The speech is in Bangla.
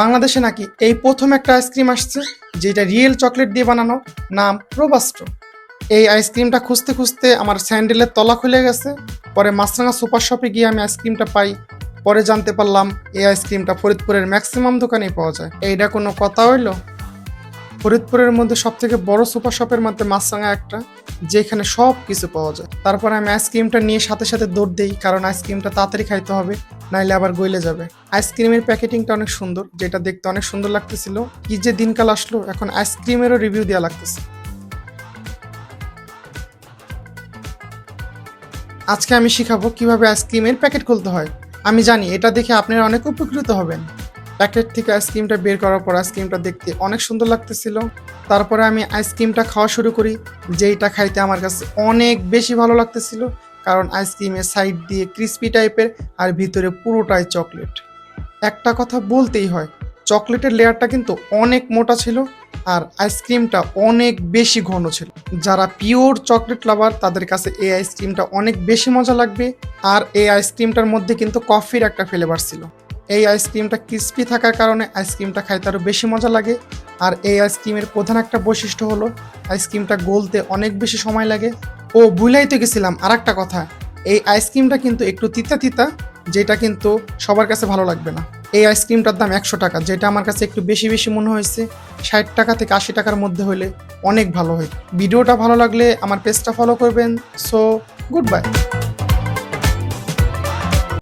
বাংলাদেশে নাকি এই প্রথম একটা আইসক্রিম আসছে, যেটা রিয়েল চকলেট দিয়ে বানানো, নাম রোবাস্টো এই আইসক্রিমটা খুঁজতে খুঁজতে আমার স্যান্ডেলের তলা খুলে গেছে, পরে মাছরাঙা সুপার শপে গিয়ে আমি আইসক্রিমটা পাই, পরে জানতে পারলাম এই আইসক্রিমটা ফরিদপুরের ম্যাক্সিমাম দোকানেই পাওয়া যায়। এইটা কোনো কথা হইল? ফরিদপুরের মধ্যে সব থেকে বড় সুপার শপের মধ্যে মাছরাঙা একটা, যেখানে সব কিছু পাওয়া যায়। তারপরে আমি আইসক্রিমটা নিয়ে সাথে সাথে দৌড় দিই, কারণ আইসক্রিমটা তাড়াতাড়ি খাইতে হবে। নাইলে আবার গইলে যাবে। আইসক্রিমের প্যাকেটিংটা অনেক সুন্দর, যেটা দেখতে অনেক সুন্দর লাগতেছিল। কি যে দিনকাল আসলো, এখন আইসক্রিমেরও রিভিউ দেওয়া লাগতেছে। আজকে আমি শিখাবো কীভাবে আইসক্রিমের প্যাকেট খুলতে হয়। আমি জানি এটা দেখে আপনারা অনেক উপকৃত হবেন। প্যাকেট থেকে আইসক্রিমটা বের করার পর আইসক্রিমটা দেখতে অনেক সুন্দর লাগতেছিল। তারপরে আমি আইসক্রিমটা খাওয়া শুরু করি, যেইটা খাইতে আমার কাছে অনেক বেশি ভালো লাগতেছিল। কারণ আইসক্রিমের সাইড দিয়ে ক্রিস্পি টাইপের আর ভিতরে পুরোটাই চকলেট একটা কথা বলতেই হয় চকলেটের লেয়ারটা কিন্তু অনেক মোটা ছিল আর আইসক্রিমটা অনেক বেশি ঘন ছিল। যারা পিওর চকলেট লাভার তাদের কাছে এই আইসক্রিমটা অনেক বেশি মজা লাগবে আর এই আইসক্রিমটার মধ্যে কিন্তু কফির একটা ফ্লেভার ছিল। এই আইসক্রিমটা ক্রিস্পি থাকার কারণে আইসক্রিমটা খাইতে আরও বেশি মজা লাগে আর এই আইসক্রিমের প্রধান একটা বৈশিষ্ট্য হলো, আইসক্রিমটা গলতে অনেক বেশি সময় লাগে ও ভুলাই তো গেছিলাম আর একটা কথা। এই আইসক্রিমটা কিন্তু একটু তিতা তিতা, যেটা কিন্তু সবার কাছে ভালো লাগবে না। এই আইসক্রিমটার দাম একশো টাকা, যেটা আমার কাছে একটু বেশি বেশি মনে হয়েছে, ষাট টাকা থেকে আশি টাকার মধ্যে হলে অনেক ভালো হয়। ভিডিওটা ভালো লাগলে আমার পেজটা ফলো করবেন সো গুড বাই